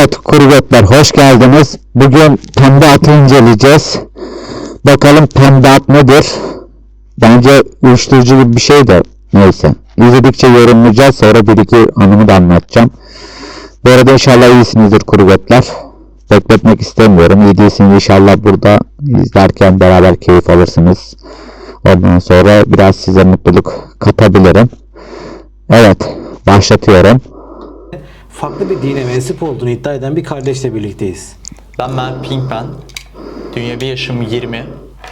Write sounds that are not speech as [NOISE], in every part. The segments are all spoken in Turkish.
Evet kurgetler hoş geldiniz. Bugün pembe atı inceleyeceğiz. Bakalım pembe at nedir? Bence uyuşturucu gibi bir şey de neyse. İzledikçe yorumlayacağız sonra bir iki anımı da anlatacağım. Bu arada inşallah iyisinizdir kurgetler. Bekletmek istemiyorum. İyi değilsiniz inşallah burada izlerken beraber keyif alırsınız. Ondan sonra biraz size mutluluk katabilirim. Evet başlatıyorum. Farklı bir dine mensup olduğunu iddia eden bir kardeşle birlikteyiz. Ben Mert Pinkman. Dünyevi yaşım 20.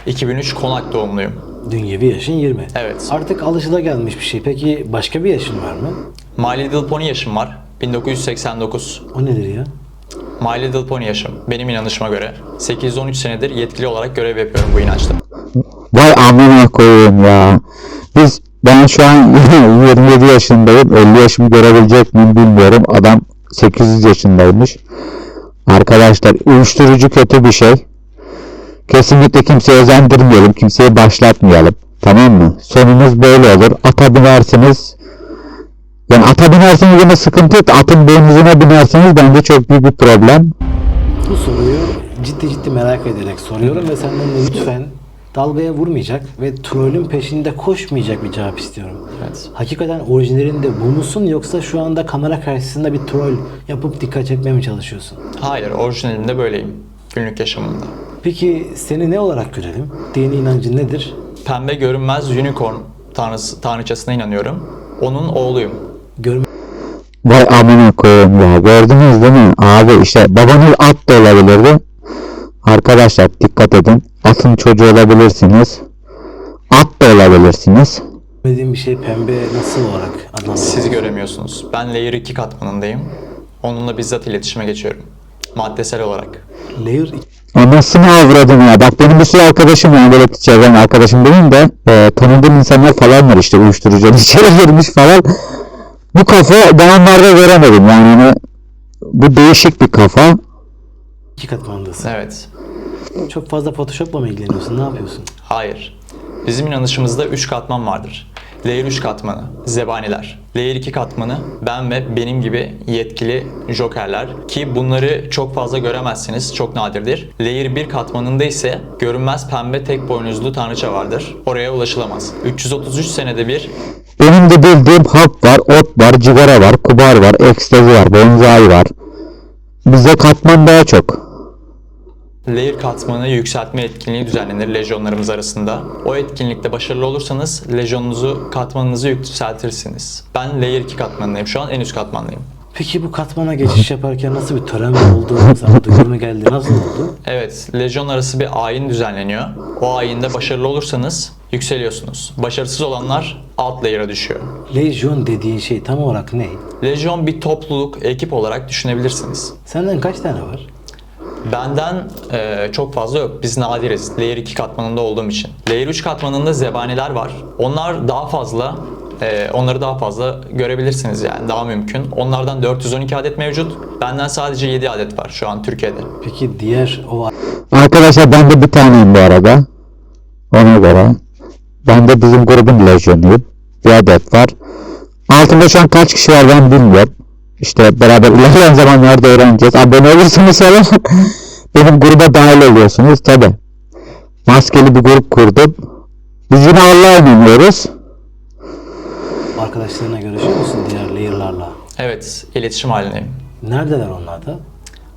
2003 Konak doğumluyum. Dünyevi yaşın 20. Evet. Artık alışılagelmiş bir şey. Peki başka bir yaşın var mı? My Little Pony yaşım var. 1989. O nedir ya? My Little Pony yaşım. Benim inanışıma göre. 813 senedir yetkili olarak görev yapıyorum bu inançta. Vay amına koyayım ya. Biz ben şu an [LAUGHS] 27 yaşındayım. 50 yaşımı görebilecek miyim bilmiyorum. Adam 800 yaşındaymış. Arkadaşlar uyuşturucu kötü bir şey. Kesinlikle kimseye özendirmeyelim. Kimseyi başlatmayalım. Tamam mı? Sonunuz böyle olur. Ata binersiniz. Yani ata binersiniz yine sıkıntı. Atın boynuzuna binersiniz bence çok büyük bir problem. Bu soruyu ciddi ciddi merak ederek soruyorum ve senden de lütfen dalgaya vurmayacak ve trollün peşinde koşmayacak bir cevap istiyorum. Evet. Hakikaten orijinalinde bu musun yoksa şu anda kamera karşısında bir troll yapıp dikkat çekmeye mi çalışıyorsun? Hayır, orijinalimde böyleyim. Günlük yaşamımda. Peki seni ne olarak görelim? Dini inancın nedir? Pembe görünmez unicorn tanrısı, tanrıçasına inanıyorum. Onun oğluyum. Görme Vay amına koyayım ya. Gördünüz değil mi? Abi işte babanız at da olabilirdi. Arkadaşlar dikkat edin. Atın çocuğu olabilirsiniz. At da olabilirsiniz. Bilmediğim bir şey pembe nasıl olarak adlandırılır? Siz göremiyorsunuz. Ben Layer 2 katmanındayım. Onunla bizzat iletişime geçiyorum. Maddesel olarak. Layer 2 Anasını avradım ya. Bak benim bir sürü arkadaşım var. Böyle çevrem arkadaşım benim de e, tanıdığım insanlar falan var işte uyuşturucunun içeri girmiş falan. Bu kafa ben onlarda göremedim. Yani hani bu değişik bir kafa. iki katmandasın. Evet. Çok fazla Photoshop'la mı ilgileniyorsun? Ne yapıyorsun? Hayır. Bizim inanışımızda 3 katman vardır. Layer 3 katmanı, zebaniler. Layer 2 katmanı, ben ve benim gibi yetkili jokerler. Ki bunları çok fazla göremezsiniz, çok nadirdir. Layer 1 katmanında ise görünmez pembe tek boynuzlu tanrıça vardır. Oraya ulaşılamaz. 333 senede bir Benim de bildiğim hap var, ot var, cigara var, kubar var, ekstazi var, bonsai var. Bize katman daha çok. Layer katmanı yükseltme etkinliği düzenlenir lejyonlarımız arasında. O etkinlikte başarılı olursanız lejyonunuzu, katmanınızı yükseltirsiniz. Ben Layer 2 katmanındayım. Şu an en üst katmandayım. Peki bu katmana geçiş yaparken nasıl bir tören oldu? Sana duyuru geldi? Nasıl oldu? Evet, lejyon arası bir ayin düzenleniyor. O ayinde başarılı olursanız yükseliyorsunuz. Başarısız olanlar alt layer'a düşüyor. Lejyon dediğin şey tam olarak ne? Lejyon bir topluluk, ekip olarak düşünebilirsiniz. Senden kaç tane var? Benden eee, çok fazla yok. Biz nadiriz. Layer 2 katmanında olduğum için. Layer 3 katmanında zebaniler var. Onlar daha fazla eee, onları daha fazla görebilirsiniz yani daha mümkün. Onlardan 412 adet mevcut. Benden sadece 7 adet var şu an Türkiye'de. Peki diğer o Arkadaşlar ben de bir taneyim bu arada. Ona göre. Ben de bizim grubun lejyonuyum. Bir adet var. Altında şu an kaç kişi var ben bilmiyorum. İşte beraber ilerleyen zamanlarda öğreneceğiz. Abone olursunuz falan. [LAUGHS] Benim gruba dahil oluyorsunuz tabi. Maskeli bir grup kurdum. Biz yine Allah'a inanıyoruz. arkadaşlarına görüşüyor musun diğer layer'larla? Evet, iletişim halindeyim. Neredeler onlar da?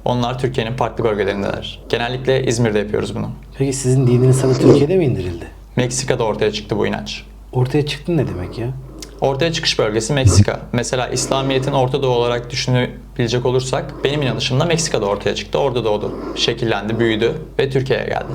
Onlar Türkiye'nin farklı bölgelerindeler. Genellikle İzmir'de yapıyoruz bunu. Peki sizin dininiz sana Türkiye'de mi indirildi? Meksika'da ortaya çıktı bu inanç. Ortaya çıktı ne demek ya? Ortaya çıkış bölgesi Meksika. Mesela İslamiyet'in Orta Doğu olarak düşünebilecek olursak benim inanışımda Meksika'da ortaya çıktı. Orada doğdu. Şekillendi, büyüdü ve Türkiye'ye geldi.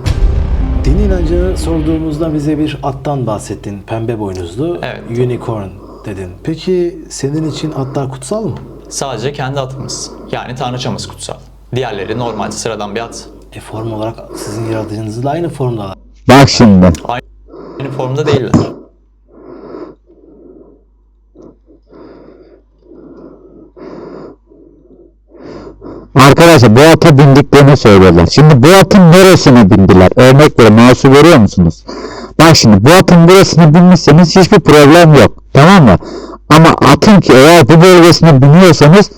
Dini inancını sorduğumuzda bize bir attan bahsettin. Pembe boynuzlu. Evet. Unicorn dedin. Peki senin için atlar kutsal mı? Sadece kendi atımız. Yani tanrıçamız kutsal. Diğerleri normal sıradan bir at. E form olarak sizin yaratıcınızla aynı formdalar. Bak şimdi. Aynı formda değiller. Arkadaşlar bu ata bindiklerini söylüyorlar. Şimdi bu atın neresine bindiler? Örnek verin mouse'u görüyor musunuz? Bak şimdi bu atın burasına binmişseniz hiçbir problem yok. Tamam mı? Ama atın ki eğer bu bölgesine biniyorsanız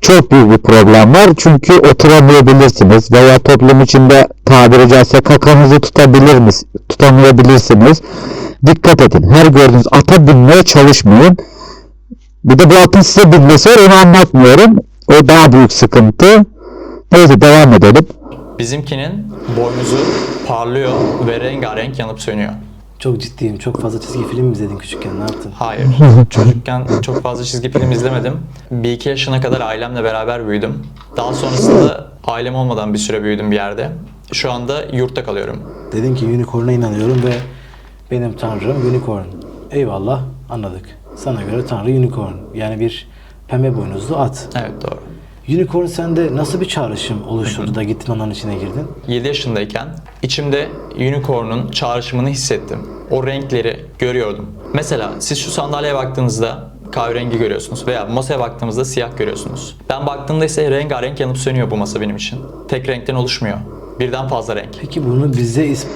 çok büyük bir problem var. Çünkü oturamayabilirsiniz veya toplum içinde tabiri caizse kakanızı tutabilir mis tutamayabilirsiniz. Dikkat edin. Her gördüğünüz ata binmeye çalışmayın. Bir de bu atın size binmesi var onu anlatmıyorum. O daha büyük sıkıntı. Neyse devam edelim. Bizimkinin boynuzu parlıyor ve rengarenk yanıp sönüyor. Çok ciddiyim. Çok fazla çizgi film mi izledin küçükken? Ne yaptın? Hayır. [LAUGHS] Çocukken çok fazla çizgi film izlemedim. Bir iki yaşına kadar ailemle beraber büyüdüm. Daha sonrasında ailem olmadan bir süre büyüdüm bir yerde. Şu anda yurtta kalıyorum. Dedin ki unicorn'a inanıyorum ve benim tanrım unicorn. Eyvallah anladık. Sana göre tanrı unicorn. Yani bir pembe boynuzlu at. Evet doğru. Unicorn sende nasıl bir çağrışım oluşturdu da gittin onların içine girdin? 7 yaşındayken içimde unicorn'un çağrışımını hissettim. O renkleri görüyordum. Mesela siz şu sandalyeye baktığınızda kahverengi görüyorsunuz veya masaya baktığımızda siyah görüyorsunuz. Ben baktığımda ise rengarenk yanıp sönüyor bu masa benim için. Tek renkten oluşmuyor. Birden fazla renk. Peki bunu bize is-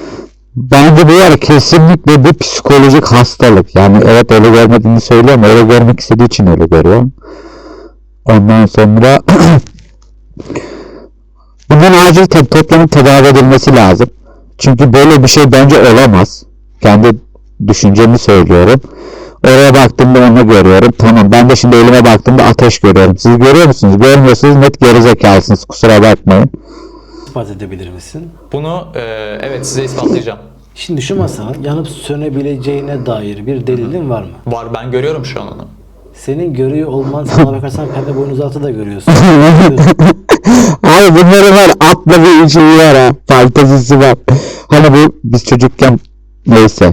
Bence bu var kesinlikle bir psikolojik hastalık. Yani evet öyle görmediğini söylüyor öyle görmek istediği için öyle görüyor. Ondan sonra [CLEARS THROAT] bundan acil tabii toplumun tedavi edilmesi lazım. Çünkü böyle bir şey bence olamaz. Kendi düşüncemi söylüyorum. Oraya baktığımda onu görüyorum. Tamam ben de şimdi elime baktığımda ateş görüyorum. Siz görüyor musunuz? Görmüyorsunuz net gerizekalısınız. Kusura bakmayın. İspat edebilir misin? Bunu e, evet size ispatlayacağım. Şimdi şu masanın yanıp sönebileceğine dair bir delilin var mı? Var ben görüyorum şu an onu. Senin görüyor olman sana bakarsan pembe boynuzlu atı da görüyorsun. [LAUGHS] Abi bunların var atla bir şeyi var ha. Fantezisi var. Hani bu biz çocukken neyse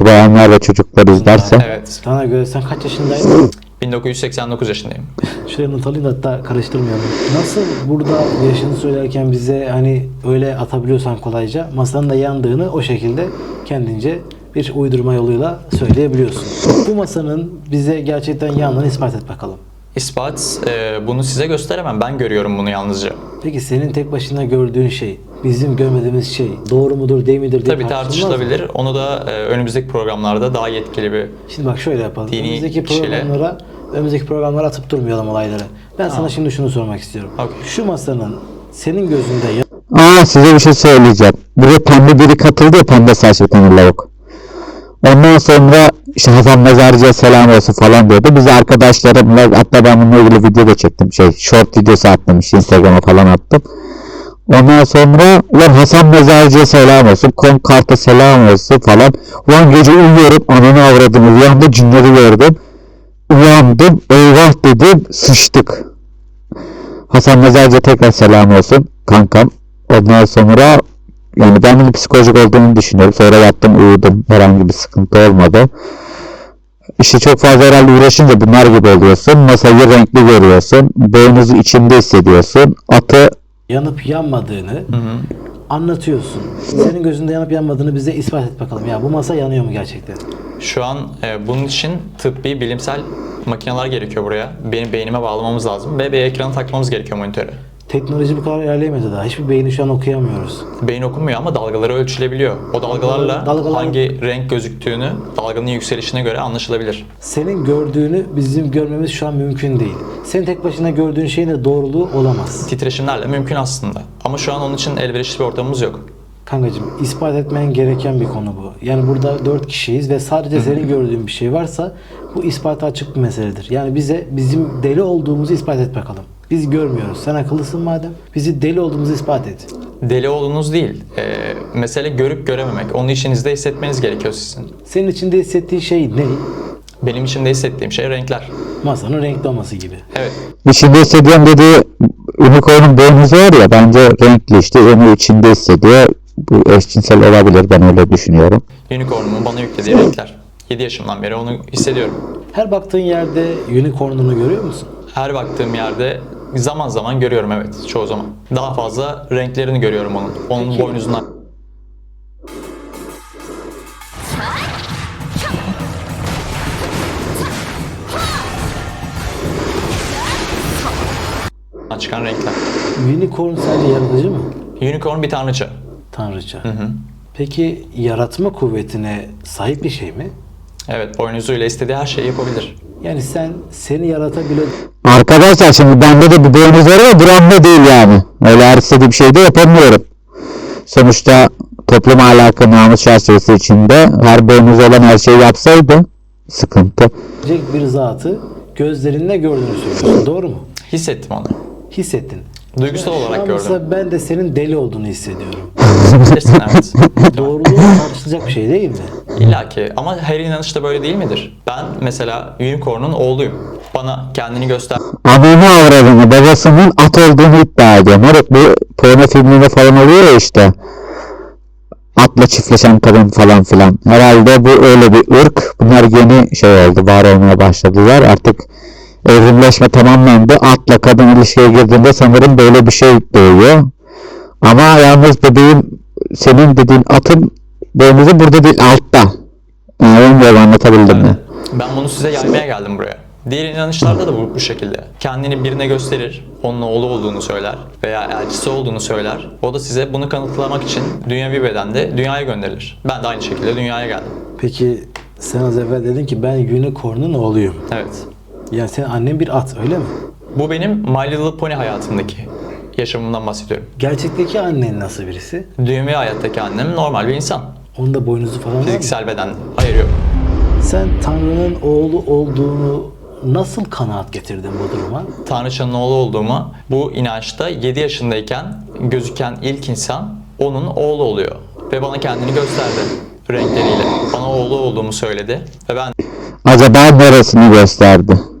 bayanlar ve çocuklar izlerse. Evet. sana göre sen kaç yaşındaydın? [LAUGHS] 1989 yaşındayım. Şuraya da hatta karıştırmayalım. Nasıl burada yaşını söylerken bize hani öyle atabiliyorsan kolayca masanın da yandığını o şekilde kendince bir uydurma yoluyla söyleyebiliyorsun. Bu masanın bize gerçekten yandığını ispat et bakalım. İspat e, bunu size gösteremem. Ben görüyorum bunu yalnızca. Peki senin tek başına gördüğün şey, bizim görmediğimiz şey doğru mudur değil midir diye Tabii tartışılmaz mı? tartışılabilir. Onu da e, önümüzdeki programlarda daha yetkili bir Şimdi bak şöyle yapalım. Dini önümüzdeki kişiyle- programlara önümüzdeki programlara atıp durmayalım olayları. Ben sana şimdi şunu sormak istiyorum. Okey. Şu masanın senin gözünde ya- Aa size bir şey söyleyeceğim. Buraya pembe biri katıldı ya pembe saçlı tane lavuk. Ondan sonra işte Hasan Mezarcı'ya selam olsun falan diyordu. Biz arkadaşlarımla hatta ben bununla ilgili video da çektim. Şey short videosu attım işte Instagram'a falan attım. Ondan sonra ulan Hasan Mezarcı'ya selam olsun. Konkart'a selam olsun falan. Ulan gece uyuyorum ananı avradım. Uyandı cinleri gördüm. Uyandım eyvah dedim sıçtık. Hasan Mezarcı'ya tekrar selam olsun kankam. Ondan sonra yani ben bunun psikolojik olduğunu düşünüyorum. Sonra yattım uyudum. Herhangi bir sıkıntı olmadı. İşte çok fazla herhalde uğraşınca bunlar gibi oluyorsun. Masayı renkli görüyorsun. Boynuzu içinde hissediyorsun. Atı yanıp yanmadığını anlatıyorsun. Senin gözünde yanıp yanmadığını bize ispat et bakalım. Ya bu masa yanıyor mu gerçekten? Şu an e, bunun için tıbbi bilimsel makineler gerekiyor buraya. Benim beynime bağlamamız lazım ve bir ekranı takmamız gerekiyor monitöre. Teknoloji bu kadar ilerleyemedi daha. Hiçbir beyni şu an okuyamıyoruz. Beyin okunmuyor ama dalgaları ölçülebiliyor. O dalgalarla Dalgalar- hangi renk gözüktüğünü dalganın yükselişine göre anlaşılabilir. Senin gördüğünü bizim görmemiz şu an mümkün değil. Senin tek başına gördüğün şeyin de doğruluğu olamaz. Titreşimlerle mümkün aslında. Ama şu an onun için elverişli bir ortamımız yok. Kankacığım ispat etmen gereken bir konu bu. Yani burada dört kişiyiz ve sadece senin gördüğün bir şey varsa bu ispata açık bir meseledir. Yani bize bizim deli olduğumuzu ispat et bakalım. Biz görmüyoruz. Sen akıllısın madem. Bizi deli olduğumuzu ispat et. Deli olduğunuz değil. E, mesele görüp görememek. Onu içinizde hissetmeniz gerekiyor sizin. Senin içinde hissettiğin şey ne? Benim içimde hissettiğim şey renkler. Masanın renkli olması gibi. Evet. içinde hissediyorum dediği unicorn'un boynuzu var ya bence renkli işte onu içinde hissediyor. Bu eşcinsel olabilir ben öyle düşünüyorum. Unicorn'umun bana yüklediği renkler. 7 yaşımdan beri onu hissediyorum. Her baktığın yerde unicornunu görüyor musun? Her baktığım yerde zaman zaman görüyorum evet çoğu zaman. Daha fazla renklerini görüyorum onun. Onun Peki. boynuzundan. çıkan renkler. Unicorn sence yaratıcı mı? Unicorn bir tanrıça. Tanrıça. Peki yaratma kuvvetine sahip bir şey mi? Evet boynuzuyla istediği her şeyi yapabilir. Yani sen seni yaratabilen Arkadaşlar şimdi bende de bir boynuz var ama dramda değil yani. Öyle her istediğim şeyi de yapamıyorum. Sonuçta toplum ahlakı namus çerçevesi içinde her boynuz olan her şeyi yapsaydı sıkıntı. bir zatı gözlerinle gördüğünü söylüyorsun. Doğru mu? Hissettim onu. Hissettin. Duygusal olarak gördüm. mesela ben de senin deli olduğunu hissediyorum. Bilirsin, evet. [LAUGHS] Doğruluğu tartışılacak bir şey değil mi? İlla ki ama her inanış da böyle değil midir? Ben mesela unicorn'un oğluyum. Bana kendini göster Ananı avradını babasının at olduğunu iddia ediyor. Moruk bu porno filminde falan oluyor ya işte. Atla çiftleşen kadın falan filan. Herhalde bu öyle bir ırk. Bunlar yeni şey oldu. Var olmaya başladılar. Artık evrimleşme tamamlandı. Atla kadın ilişkiye girdiğinde sanırım böyle bir şey doğuyor. Ama yalnız bebeğim senin dediğin atın boynuzu burada değil altta. Yani bilmiyorum anlatabildim mi? Ben bunu size yaymaya geldim buraya. Diğer inanışlarda da bu, bu şekilde. Kendini birine gösterir, onun oğlu olduğunu söyler veya elçisi olduğunu söyler. O da size bunu kanıtlamak için dünyevi bedende dünyaya gönderilir. Ben de aynı şekilde dünyaya geldim. Peki sen az evvel dedin ki ben unicorn'un oğluyum. Evet. Yani senin annen bir at öyle mi? Bu benim My Little Pony hayatımdaki yaşamımdan bahsediyorum. Gerçekteki annen nasıl birisi? Dünyevi hayattaki annem normal bir insan. Onda boynuzu falan var mı? Fiziksel beden. Hayır yok. Sen Tanrı'nın oğlu olduğunu nasıl kanaat getirdin bu duruma? Tanrıçanın oğlu olduğumu bu inançta 7 yaşındayken gözüken ilk insan onun oğlu oluyor. Ve bana kendini gösterdi renkleriyle. Bana oğlu olduğumu söyledi. Ve ben Acaba neresini gösterdi?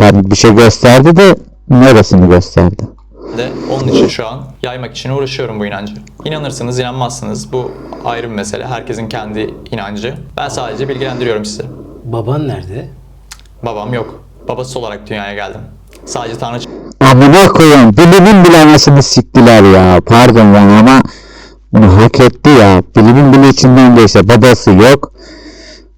Yani bir şey gösterdi de neresini gösterdi? de onun için şu an yaymak için uğraşıyorum bu inancı. İnanırsınız inanmazsınız bu ayrı bir mesele. Herkesin kendi inancı. Ben sadece bilgilendiriyorum sizi. Baban nerede? Babam yok. Babası olarak dünyaya geldim. Sadece Tanrıça Amına koyayım. Bilimin bile anasını siktiler ya. Pardon yani ama bunu hak etti ya. Bilimin bile içinden geçti. Babası yok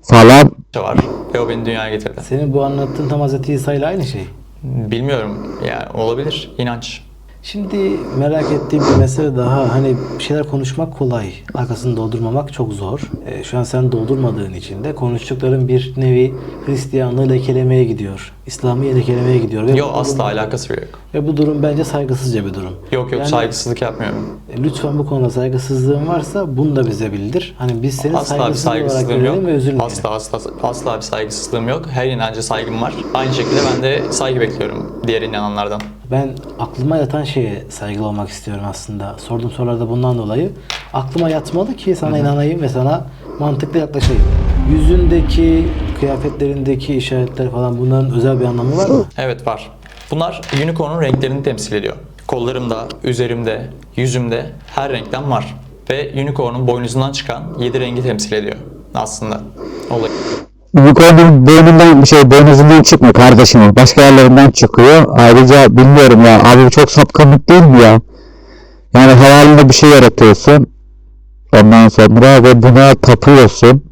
falan. Var ve o beni dünyaya getirdi. Senin bu anlattığın tam Hz. İsa ile aynı şey. Bilmiyorum yani olabilir inanç. Şimdi merak ettiğim bir mesele daha. Hani bir şeyler konuşmak kolay. Arkasını doldurmamak çok zor. Ee, şu an sen doldurmadığın için de konuştukların bir nevi Hristiyanlığı lekelemeye gidiyor. İslam'ı lekelemeye gidiyor. Ve Yok asla durum- alakası yok. Ve bu durum bence saygısızca bir durum. Yok yok Yani, saygısızlık yapmıyorum. e, Lütfen bu konuda saygısızlığın varsa bunu da bize bildir. Hani biz seni Asla bir saygısız olarak saygısızlığım yok. görelim ve üzülmeyelim. Asla asla asla bir saygısızlığım yok. Her inanca saygım var. Aynı şekilde ben de saygı bekliyorum diğer inananlardan. Ben aklıma yatan şeye saygılı olmak istiyorum aslında. Sorduğum sorularda bundan dolayı. Aklıma yatmalı ki sana inanayım ve sana mantıklı yaklaşayım. Yüzündeki, kıyafetlerindeki işaretler falan bunların özel bir anlamı var mı? Evet var. Bunlar unicorn'un renklerini temsil ediyor. Kollarımda, üzerimde, yüzümde her renkten var. Ve unicorn'un boynuzundan çıkan 7 rengi temsil ediyor aslında. Olay. Unicorn'un boynundan şey boynuzundan çıkmıyor kardeşim. o. Başka yerlerinden çıkıyor. Ayrıca bilmiyorum ya. Abi bu çok sapkınlık değil mi ya? Yani hayalinde bir şey yaratıyorsun. Ondan sonra ve buna tapıyorsun.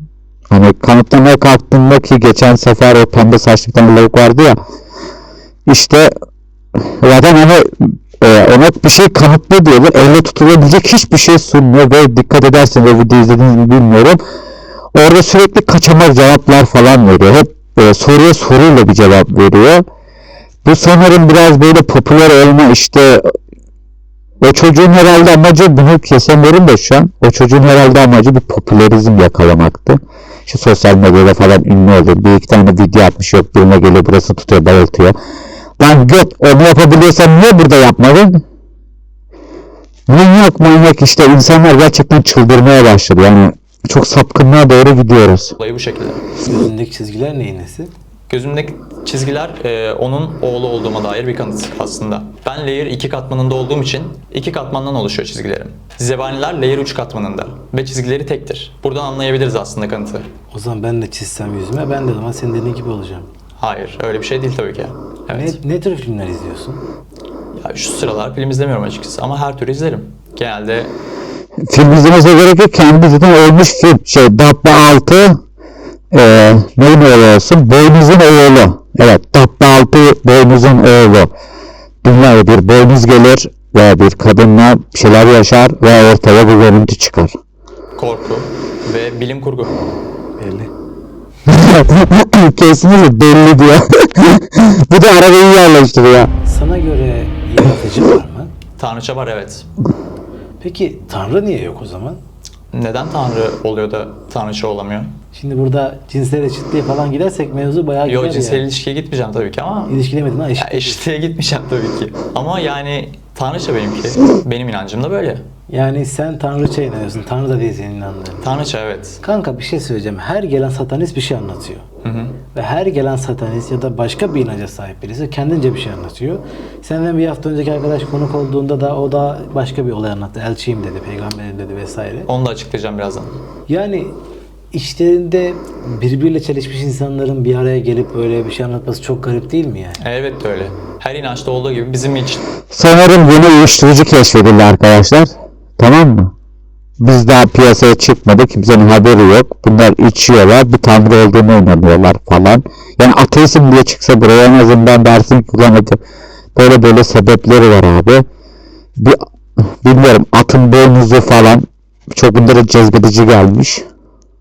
Hani kanıtlamaya kalktığında ki geçen sefer o pembe saçlı bir tane lavuk vardı ya. İşte zaten hani e, ona bir şey kanıtlı diyorlar. Elle tutulabilecek hiçbir şey sunmuyor ve dikkat edersen o videoyu izlediğinizi bilmiyorum. Orada sürekli kaçamak cevaplar falan veriyor. Hep e, soruya soruyla bir cevap veriyor. Bu sanırım biraz böyle popüler olma işte o çocuğun herhalde amacı bunu kesemiyorum da şu an. O çocuğun herhalde amacı bir popülerizm yakalamaktı. Şu sosyal medyada falan ünlü olur. Bir iki tane video atmış yok birine geliyor burası tutuyor bayıltıyor. Lan göt onu yapabiliyorsan niye burada yapmadın? Manyak manyak işte insanlar gerçekten çıldırmaya başladı. Yani çok sapkınlığa doğru gidiyoruz. Olayı bu şekilde. Gözündeki çizgiler neyin nesi? Gözümdeki çizgiler e, onun oğlu olduğuma dair bir kanıt aslında. Ben layer 2 katmanında olduğum için iki katmandan oluşuyor çizgilerim. Zebaniler layer 3 katmanında ve çizgileri tektir. Buradan anlayabiliriz aslında kanıtı. O zaman ben de çizsem yüzüme ben de o zaman senin dediğin gibi olacağım. Hayır öyle bir şey değil tabii ki. Evet. Ne, ne tür filmler izliyorsun? Ya şu sıralar film izlemiyorum açıkçası ama her türlü izlerim. Genelde Film izlemesi gerek yok. Kendi zaten olmuş film. Şey Dabba 6 e, neyin oğlu olsun? Boynuzun oğlu. Evet Dabba 6 boynuzun oğlu. Dünyaya bir boynuz gelir ve bir kadınla bir şeyler yaşar ve ortaya bir görüntü çıkar. korku ve bilim kurgu. Belli. [LAUGHS] Kesinlikle belli diyor. [LAUGHS] Bu da arabayı yerleştiriyor. Sana göre yaratıcı var mı? Tanrıça var evet. Peki Tanrı niye yok o zaman? Neden Tanrı oluyor da Tanrıça olamıyor? Şimdi burada cinsel eşitliğe falan gidersek mevzu bayağı gider cinsel ya. ilişkiye gitmeyeceğim tabii ki ama İlişkilemedin ha eşit. ya eşitliğe gitmeyeceğim tabii ki. Ama yani Tanrıça benimki. Benim inancım da böyle. Yani sen Tanrıça'ya inanıyorsun. Tanrı da değil senin inandığın. Tanrıça evet. Kanka bir şey söyleyeceğim. Her gelen satanist bir şey anlatıyor. Ve her gelen satanist ya da başka bir inanca sahip birisi kendince bir şey anlatıyor. Senden bir hafta önceki arkadaş konuk olduğunda da o da başka bir olay anlattı. Elçiyim dedi, peygamberim dedi vesaire. Onu da açıklayacağım birazdan. Yani içlerinde birbiriyle çelişmiş insanların bir araya gelip böyle bir şey anlatması çok garip değil mi yani? Evet de öyle. Her inançta olduğu gibi bizim için Sanırım yeni uyuşturucu keşfedildi arkadaşlar. Biz daha piyasaya çıkmadık. Kimsenin haberi yok. Bunlar içiyorlar. Bir tanrı olduğunu inanıyorlar falan. Yani ateizm diye çıksa buraya en azından dersin ki böyle böyle sebepleri var abi. Bir, bilmiyorum atın boynuzu falan çok bunlara cezbedici gelmiş.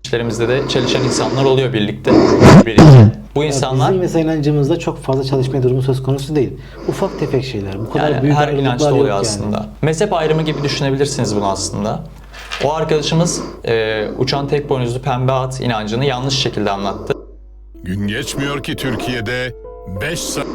işlerimizde de çelişen insanlar oluyor birlikte. [LAUGHS] birlikte. Bu insanlar Bizim mesela inancımızda çok fazla çalışma durumu söz konusu değil. Ufak tefek şeyler. Bu kadar yani büyük her inançta oluyor yani. aslında. Mezhep ayrımı gibi düşünebilirsiniz bunu aslında. O arkadaşımız e, uçan tek boynuzlu pembe at inancını yanlış şekilde anlattı. Gün geçmiyor ki Türkiye'de 5 saat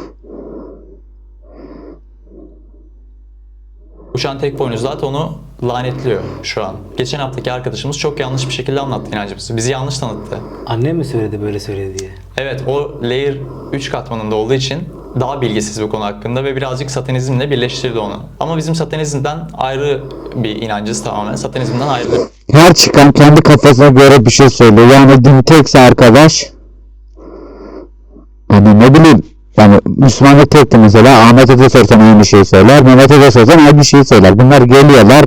Uçan tek boynuzlu at onu lanetliyor şu an. Geçen haftaki arkadaşımız çok yanlış bir şekilde anlattı inancımızı. Bizi yanlış tanıttı. Annem mi söyledi böyle söyledi diye? Evet o layer 3 katmanında olduğu için daha bilgisiz bu konu hakkında ve birazcık satanizmle birleştirdi onu. Ama bizim satanizmden ayrı bir inancız tamamen. Satanizmden ayrı. Her çıkan kendi kafasına göre bir şey söylüyor. Yani din tekse arkadaş hani ne bileyim yani Müslümanlık tekti mesela Ahmet'e de sorsan aynı şeyi söyler. Mehmet'e de sorsan aynı şeyi söyler. Bunlar geliyorlar.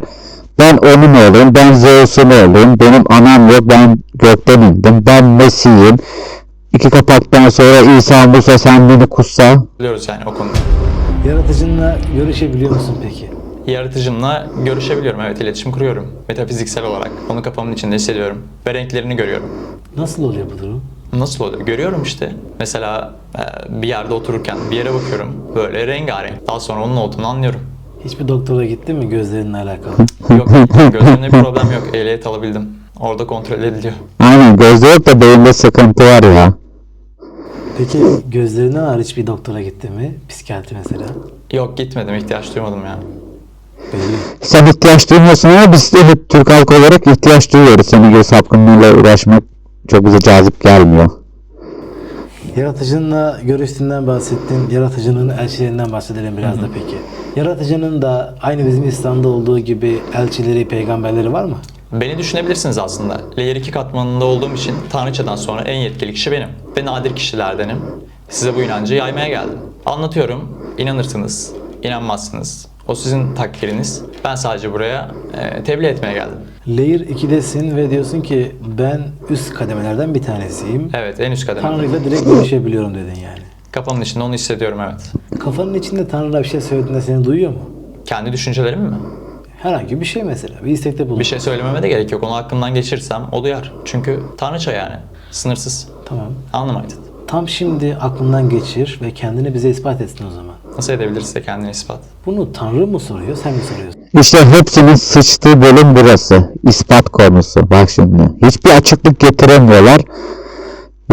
Ben onun oğluyum. Ben Zeus'un oğluyum. Benim anam yok. Ben gökten indim. Ben Mesih'im. İki kapaktan sonra İsa Musa sen beni kutsa. Biliyoruz yani o konuda. Yaratıcınla görüşebiliyor musun peki? Yaratıcımla görüşebiliyorum. Evet iletişim kuruyorum. Metafiziksel olarak. Onu kafamın içinde hissediyorum. Ve renklerini görüyorum. Nasıl oluyor bu durum? Nasıl oluyor? Görüyorum işte. Mesela e, bir yerde otururken bir yere bakıyorum. Böyle rengarenk. Daha sonra onun olduğunu anlıyorum. Hiçbir doktora gittin mi gözlerinle alakalı? Yok gözümde bir problem yok. Ehliyet alabildim. Orada kontrol ediliyor. Aynen gözde yok da beyinde sıkıntı var ya. Peki gözlerinden hariç bir doktora gittin mi? Psikiyatri mesela. Yok gitmedim. ihtiyaç duymadım ya. Belli. Sen ihtiyaç duymuyorsun ama biz de hep Türk halkı olarak ihtiyaç duyuyoruz. Senin gibi sapkınlığıyla uğraşmak çok bize cazip gelmiyor. Yaratıcınla görüştüğünden bahsettin. Yaratıcının elçilerinden bahsedelim biraz da peki. Yaratıcının da aynı bizim İslam'da olduğu gibi elçileri, peygamberleri var mı? Beni düşünebilirsiniz aslında. Layer 2 katmanında olduğum için Tanrıçadan sonra en yetkili kişi benim. Ve nadir kişilerdenim. Size bu inancı yaymaya geldim. Anlatıyorum. inanırsınız, inanmazsınız. O sizin takdiriniz. Ben sadece buraya e, tebliğ etmeye geldim. Layer 2'desin ve diyorsun ki ben üst kademelerden bir tanesiyim. Evet, en üst kademe. Tanrı'yla direkt görüşebiliyorum dedin yani. Kafamın içinde onu hissediyorum evet. Kafanın içinde Tanrı'na bir şey söylediğinde seni duyuyor mu? Kendi düşüncelerim mi? Herhangi bir şey mesela. Bir istekte bulun. Bir şey söylememe de gerek yok. Onu aklımdan geçirsem o duyar. Çünkü Tanrıça yani. Sınırsız. Tamam. Anlamaydın. Tam şimdi aklından geçir ve kendini bize ispat etsin o zaman. Nasıl edebilirse kendini ispat. Bunu Tanrı mı soruyor, sen mi soruyorsun? İşte hepsinin sıçtığı bölüm burası. İspat konusu. Bak şimdi. Hiçbir açıklık getiremiyorlar.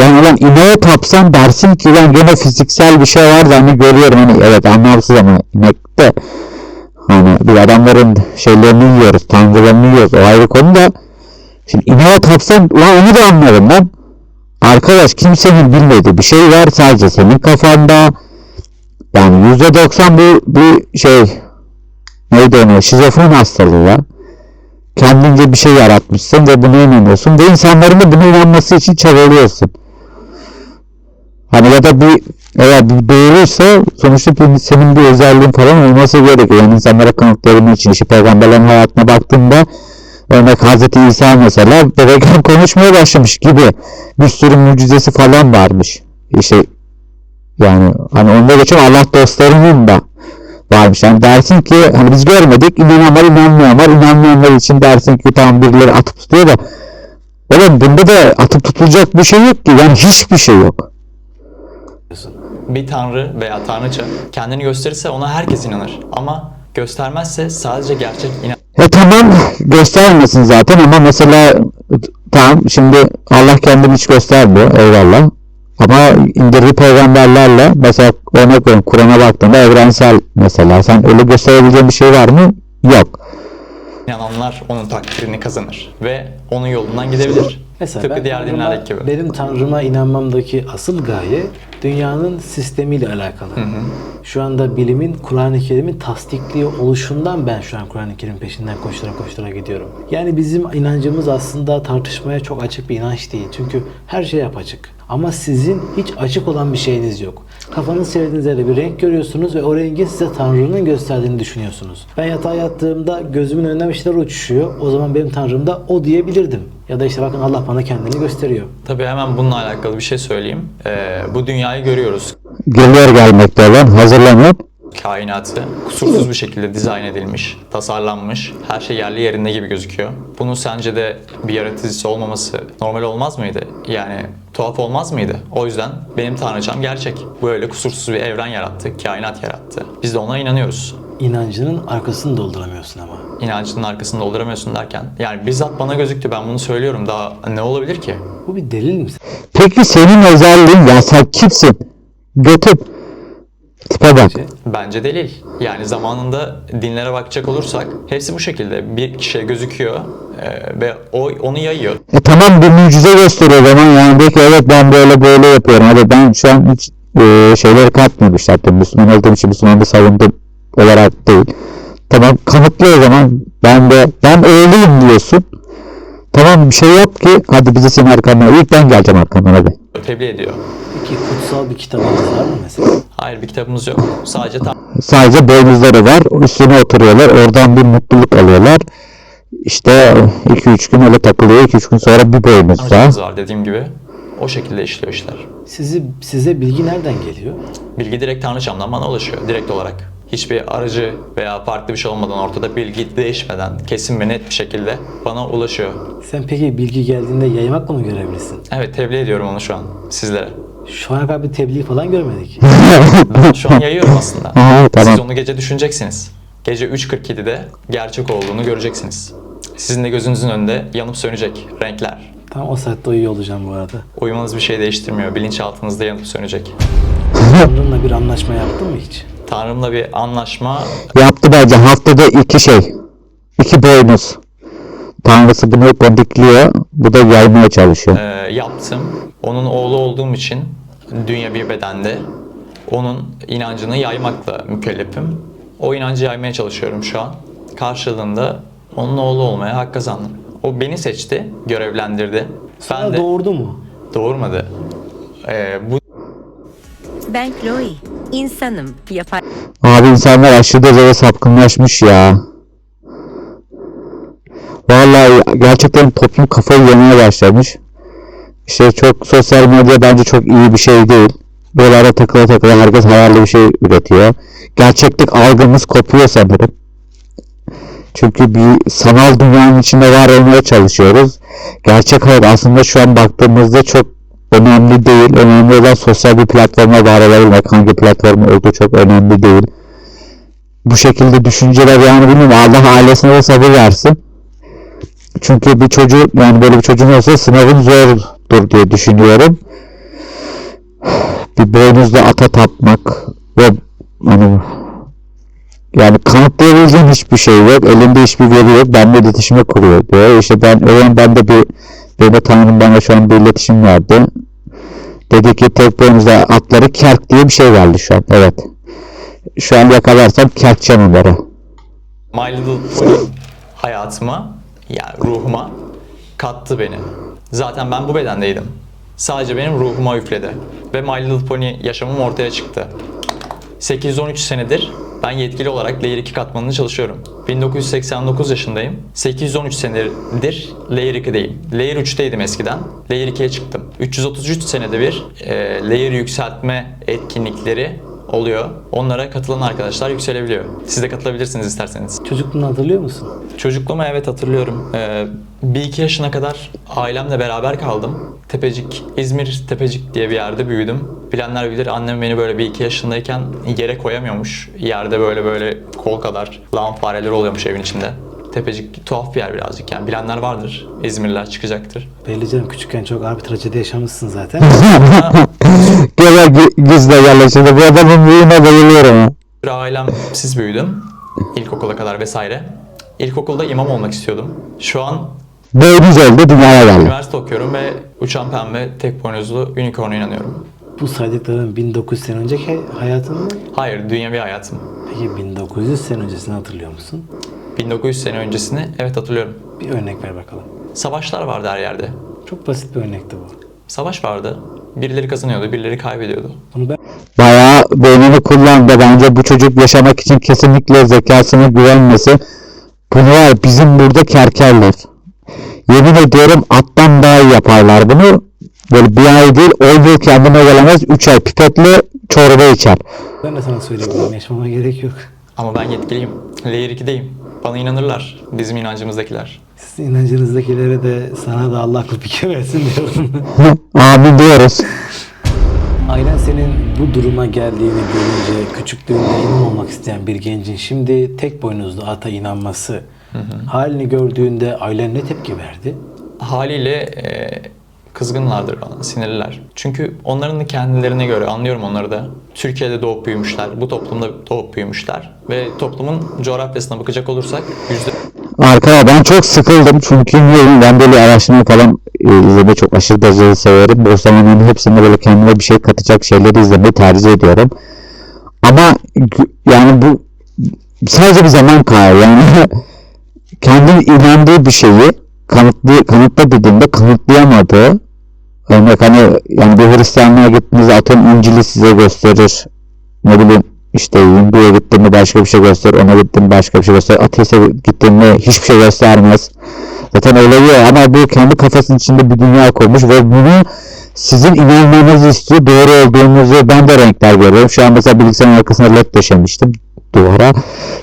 Yani ulan ineğe tapsan dersin ki ulan gene fiziksel bir şey var da hani görüyorum hani evet anlamsız ama inek de hani bir adamların şeylerini yiyoruz, tanrılarını yiyoruz o ayrı konu da şimdi ineğe tapsan ulan onu da anlarım lan. Arkadaş kimsenin bilmediği bir şey var sadece senin kafanda. Yani %90 bu bir şey neydi onu şizofren hastalığı ya. Kendince bir şey yaratmışsın ve buna inanıyorsun ve insanların da buna inanması için çabalıyorsun. Hani ya da bir eğer bir doğruysa sonuçta bir, senin bir özelliğin falan olması gerekiyor. Yani insanlara kanıtlayabilmek için işte peygamberlerin hayatına baktığında örnek Hazreti İsa mesela bebekken [LAUGHS] konuşmaya başlamış gibi bir sürü mucizesi falan varmış. İşte yani hani onda geçen Allah dostlarının da varmış. Yani dersin ki hani biz görmedik inananlar inanmayanlar inanmayanlar için dersin ki tamam birileri atıp tutuyor da Oğlum bunda da atıp tutulacak bir şey yok ki. Yani hiçbir şey yok. Bir tanrı veya tanrıça kendini gösterirse ona herkes inanır. Ama göstermezse sadece gerçek inan E tamam göstermesin zaten ama mesela tamam şimdi Allah kendini hiç göstermiyor eyvallah. Ama indirdiği peygamberlerle mesela örnek veriyorum Kur'an'a baktığında evrensel mesela sen öyle gösterebileceğin bir şey var mı? Yok. inananlar onun takdirini kazanır. Ve onun yolundan gidebilir. Mesela Tıpkı ben diğer tanrıma- dinlerdeki gibi. Benim tanrıma inanmamdaki asıl gaye dünyanın sistemiyle alakalı. Şu anda bilimin Kur'an-ı Kerim'in tasdikliyor oluşundan ben şu an Kur'an-ı Kerim peşinden koştura koştura gidiyorum. Yani bizim inancımız aslında tartışmaya çok açık bir inanç değil. Çünkü her şey apaçık. Ama sizin hiç açık olan bir şeyiniz yok. Kafanız çevirdiğiniz yerde bir renk görüyorsunuz ve o rengin size Tanrı'nın gösterdiğini düşünüyorsunuz. Ben yatağa yattığımda gözümün önüne bir şeyler uçuşuyor. O zaman benim Tanrım da o diyebilirdim. Ya da işte bakın Allah bana kendini gösteriyor. Tabii hemen bununla alakalı bir şey söyleyeyim. Ee, bu dünyayı görüyoruz. Geliyor gelmekte olan hazırlanıp Kainatı kusursuz bir şekilde dizayn edilmiş, tasarlanmış, her şey yerli yerinde gibi gözüküyor. Bunun sence de bir yaratıcısı olmaması normal olmaz mıydı? Yani tuhaf olmaz mıydı? O yüzden benim tanrıçam gerçek. Böyle kusursuz bir evren yarattı, kainat yarattı. Biz de ona inanıyoruz. İnancının arkasını dolduramıyorsun ama. İnancının arkasını dolduramıyorsun derken. Yani bizzat bana gözüktü ben bunu söylüyorum. Daha ne olabilir ki? Bu bir delil mi? peki senin özelliğin ya sen kimsin? Götür. Tipe bak. Bence delil. Yani zamanında dinlere bakacak olursak hepsi bu şekilde. Bir kişiye gözüküyor e, ve o onu yayıyor. E tamam bir mucize gösteriyor zaman yani belki evet ben böyle böyle yapıyorum. Hadi ben şu an hiç e, şeyleri katmıyorum işte hatta Müslüman olduğum için Müslümanlığı savundum olarak değil. Tamam kanıtlı o zaman ben de ben öyleyim diyorsun. Tamam bir şey yap ki hadi bizi senin arkandan ilk ben geleceğim arkandan hadi. Tebliğ ediyor. Peki kutsal bir kitabınız var mı mesela? Hayır bir kitabımız yok. Sadece tam Sadece boynuzları var üstüne oturuyorlar oradan bir mutluluk alıyorlar. İşte 2-3 gün öyle takılıyor 2-3 gün sonra bir boynuz daha. tanrıcımız var dediğim gibi. O şekilde işliyor işler. Sizi size bilgi nereden geliyor? Bilgi direkt tanrıçamdan bana ulaşıyor. Direkt olarak. Hiçbir aracı veya farklı bir şey olmadan ortada bilgi değişmeden kesin ve net bir şekilde bana ulaşıyor. Sen peki bilgi geldiğinde yaymakla mı görevlisin? Evet tebliğ ediyorum onu şu an sizlere. Şu ana kadar bir tebliğ falan görmedik. [LAUGHS] Şu an yayıyorum aslında. [LAUGHS] Siz onu gece düşüneceksiniz. Gece 3.47'de gerçek olduğunu göreceksiniz. Sizin de gözünüzün önünde yanıp sönecek renkler. Tam o saatte uyuyor olacağım bu arada. Uyumanız bir şey değiştirmiyor. Bilinçaltınızda yanıp sönecek. Tanrımla bir anlaşma yaptın mı hiç? Tanrımla bir anlaşma Yaptı bence haftada iki şey. iki boynuz. Tanrısı bunu kondikliyor. Bu da yaymaya çalışıyor. e, yaptım. Onun oğlu olduğum için dünya bir bedende onun inancını yaymakla mükellefim. O inancı yaymaya çalışıyorum şu an. Karşılığında onun oğlu olmaya hak kazandım. O beni seçti, görevlendirdi. Sana Ben de doğurdu mu? doğurmadı. E, bu Ben Chloe. İnsanım. Yapar. Abi insanlar aşırı derecede sapkınlaşmış ya. Vallahi gerçekten toplum kafayı yemeye başlamış. İşte çok sosyal medya bence çok iyi bir şey değil. Böyle ara takıla takıla herkes hayalli bir şey üretiyor. Gerçeklik algımız kopuyor sanırım. Çünkü bir sanal dünyanın içinde var olmaya çalışıyoruz. Gerçek hayat aslında şu an baktığımızda çok önemli değil. Önemli olan sosyal bir platforma var olabilmek. Hangi platform olduğu çok önemli değil. Bu şekilde düşünceler yani bilmiyorum Allah ailesine de sabır versin. Çünkü bir çocuğu yani böyle bir çocuğun olsa sınavın zordur diye düşünüyorum. Bir boynuzla ata tapmak ve hani yani kanıtlayabileceğim hiçbir şey yok. Elinde hiçbir veri yok. Benimle iletişime kuruyor diyor. İşte ben öyle ben de bir de Tanrım bana şu an bir iletişim verdi. Dedi ki tek boynuzla atları kerk diye bir şey geldi şu an. Evet. Şu an yakalarsam kerkçem onları. My Little hayatıma, yani ruhuma kattı beni. Zaten ben bu bedendeydim. Sadece benim ruhuma üfledi. Ve My Little Pony yaşamım ortaya çıktı. 813 senedir ben yetkili olarak Layer 2 katmanını çalışıyorum. 1989 yaşındayım. 813 senedir Layer 2'deyim. Layer 3'teydim eskiden. Layer 2'ye çıktım. 333 senede bir e, Layer yükseltme etkinlikleri oluyor. Onlara katılan arkadaşlar yükselebiliyor. Siz de katılabilirsiniz isterseniz. Çocukluğunu hatırlıyor musun? Çocukluğumu evet hatırlıyorum. Ee, bir iki yaşına kadar ailemle beraber kaldım. Tepecik, İzmir Tepecik diye bir yerde büyüdüm. Bilenler bilir annem beni böyle bir iki yaşındayken yere koyamıyormuş. Yerde böyle böyle kol kadar lağım fareleri oluyormuş evin içinde. Tepecik tuhaf bir yer birazcık yani. Bilenler vardır. İzmirliler çıkacaktır. Belli canım küçükken çok ağır bir trajedi yaşamışsın zaten. [LAUGHS] Gel gizle yerleştirdi. Bu adamın büyüğüne bayılıyorum. ha. Bir ailem siz büyüdüm. İlkokula kadar vesaire. İlkokulda imam olmak istiyordum. Şu an Beyniz öldü dünyaya geldi. üniversite okuyorum ve uçan pembe tek boynuzlu unicorn'a inanıyorum. Bu saydıkların 1900 sene önceki hayatın mı? Hayır, dünyevi hayatım. Peki 1900 sene öncesini hatırlıyor musun? 1900 sene öncesini evet hatırlıyorum. Bir örnek ver bakalım. Savaşlar vardı her yerde. Çok basit bir örnekti bu. Savaş vardı. Birileri kazanıyordu, birileri kaybediyordu. Bunu ben Bayağı beynini kullandı. Bence bu çocuk yaşamak için kesinlikle zekasına güvenmesi. Bunu var bizim burada kerkerler. Yemin ediyorum attan daha iyi yaparlar bunu. Böyle bir ay değil 10 yıl kendine gelemez 3 ay pipetle çorba içer. Ben de sana söyleyebilirim. Yaşamama gerek yok. Ama ben yetkiliyim. Layer 2'deyim. Bana inanırlar. Bizim inancımızdakiler. Sizin inancınızdakilere de sana da Allah akıl fikir versin diyorum. [LAUGHS] Amin diyoruz. Ailen senin bu duruma geldiğini görünce küçüklüğünde imam olmak isteyen bir gencin şimdi tek boynuzlu ata inanması halini gördüğünde ailen ne tepki verdi? Haliyle e, kızgınlardır bana, sinirliler. Çünkü onların da kendilerine göre, anlıyorum onları da. Türkiye'de doğup büyümüşler, bu toplumda doğup büyümüşler. Ve toplumun coğrafyasına bakacak olursak yüzde Arkaya ben çok sıkıldım çünkü bilmiyorum ben böyle araştırma falan e, izlemeyi çok aşırı derecede severim. O zamanların hepsinde böyle kendime bir şey katacak şeyleri izlemeyi tercih ediyorum. Ama yani bu sadece bir zaman kaybı yani [LAUGHS] kendi inandığı bir şeyi kanıtlı, kanıtla dediğinde kanıtlayamadığı örnek hani yani bir Hristiyanlığa gittiğinizde atom İncil'i size gösterir. Ne bileyim işte Hindu'ya gittiğinde başka bir şey gösterir, ona gittiğinde başka bir şey gösterir, ateiste gittiğinde hiçbir şey göstermez. Zaten öyle diyor ama bu kendi kafasının içinde bir dünya kurmuş ve bunu sizin inanmanızı istiyor. Doğru olduğunuzu ben de renkler görüyorum. Şu an mesela bilgisayarın arkasına led döşemiştim duvara.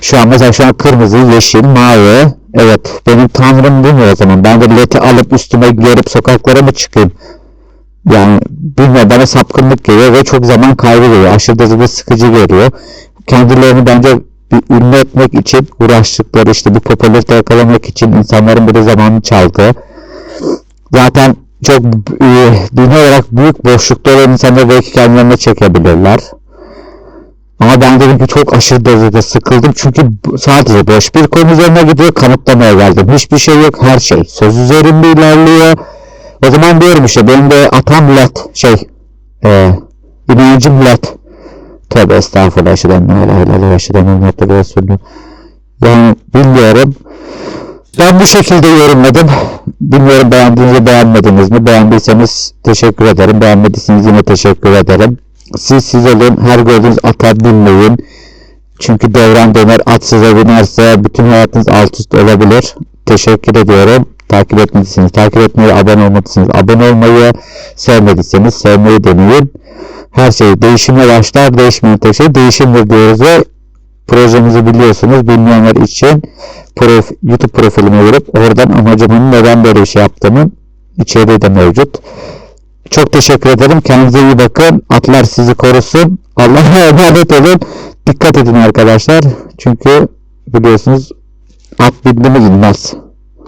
Şu an mesela şu an kırmızı, yeşil, mavi. Evet benim tanrım bu mu o zaman? Ben de led'i alıp üstüme giyerip sokaklara mı çıkayım? Yani bilmiyorum bana sapkınlık geliyor ve çok zaman kaybı geliyor. Aşırı derecede sıkıcı geliyor. Kendilerini bence bir ünlü etmek için uğraştıkları işte bir popülarite yakalamak için insanların bir de zamanını çaldı. Zaten çok e, dünya olarak büyük boşlukta olan insanları belki kendilerine çekebilirler. Ama ben dedim ki çok aşırı derecede sıkıldım çünkü sadece boş bir konu üzerine gidiyor kanıtlamaya geldim. Hiçbir şey yok her şey söz üzerinde ilerliyor. O zaman diyorum işte benim de atam led şey e, inancım led. Tövbe estağfurullah eşheden la ilahe illallah eşheden Muhammed Resulü. Yani bilmiyorum. Ben bu şekilde yorumladım. Bilmiyorum beğendiğinizi beğenmediniz mi? Beğendiyseniz teşekkür ederim. Beğenmediyseniz yine teşekkür ederim. Siz siz olun. Her gördüğünüz ata binmeyin. Çünkü devran döner at size binerse bütün hayatınız alt üst olabilir. Teşekkür ediyorum. Takip etmediyseniz takip etmeyi, abone olmadıysanız abone olmayı, sevmediyseniz sevmeyi deneyin. Her şey değişimle başlar. Değişmeyen tek şey değişimdir diyoruz ve projemizi biliyorsunuz. Bilmeyenler için prof, YouTube profilime girip oradan amacımın neden böyle bir şey yaptığımın içeriği de mevcut. Çok teşekkür ederim. Kendinize iyi bakın. Atlar sizi korusun. Allah'a [LAUGHS] emanet olun. Dikkat edin arkadaşlar. Çünkü biliyorsunuz at bildi mi inmez.